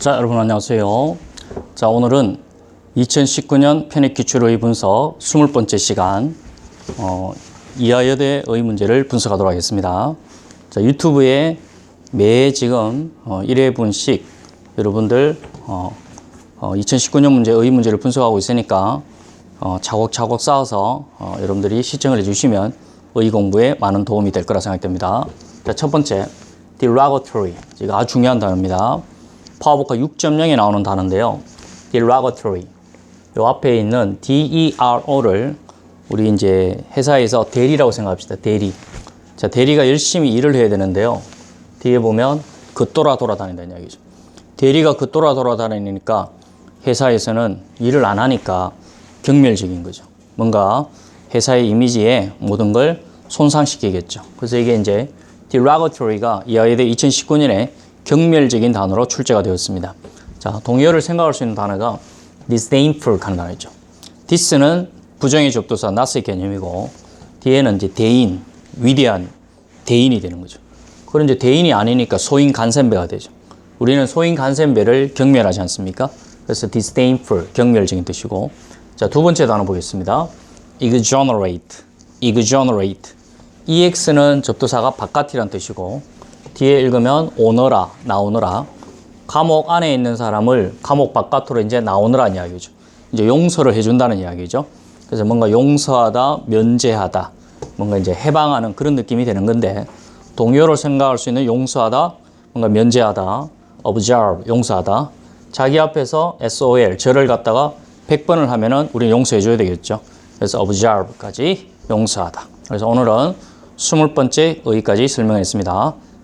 자, 여러분 안녕하세요. 자, 오늘은 2019년 편입 기출의 분석 20번째 시간 어, 이하여대의 문제를 분석하도록 하겠습니다. 자, 유튜브에 매 지금 어, 1회분씩 여러분들 어, 어, 2019년 문제의 문제를 분석하고 있으니까 어, 차곡차곡 쌓아서 어, 여러분들이 시청을 해주시면 의 공부에 많은 도움이 될 거라 생각됩니다. 자, 첫 번째, derogatory. 이거 아주 중요한 단어입니다. 파워보카 6.0에 나오는 단어인데요. derogatory. 요 앞에 있는 DERO를 우리 이제 회사에서 대리라고 생각합시다. 대리. 자, 대리가 열심히 일을 해야 되는데요. 뒤에 보면 긋돌아 돌아다닌다는 이야기죠. 대리가 긋돌아 돌아다니니까 회사에서는 일을 안 하니까 경멸적인 거죠. 뭔가 회사의 이미지에 모든 걸 손상시키겠죠. 그래서 이게 이제 derogatory가 이하여대 2019년에 경멸적인 단어로 출제가 되었습니다. 자, 동의어를 생각할 수 있는 단어가 disdainful 하는 단어죠. this는 부정의 접두사 not의 개념이고 뒤에는 이제 대인, 위대한 대인이 되는 거죠. 그런 이제 대인이 아니니까 소인 간센배가 되죠. 우리는 소인 간센배를 경멸하지 않습니까? 그래서 disdainful 경멸적인 뜻이고 자, 두 번째 단어 보겠습니다. exonerate, exonerate. ex는 접두사가 바깥이란 뜻이고 뒤에 읽으면 오너라, 나오너라. 감옥 안에 있는 사람을 감옥 바깥으로 이제 나오느라는 이야기죠. 이제 용서를 해준다는 이야기죠. 그래서 뭔가 용서하다, 면제하다, 뭔가 이제 해방하는 그런 느낌이 되는 건데 동요로 생각할 수 있는 용서하다, 뭔가 면제하다, observe, 용서하다. 자기 앞에서 SOL, 저를 갖다가 100번을 하면은 우리는 용서해 줘야 되겠죠. 그래서 observe까지 용서하다. 그래서 오늘은 20번째 의까지 설명했습니다.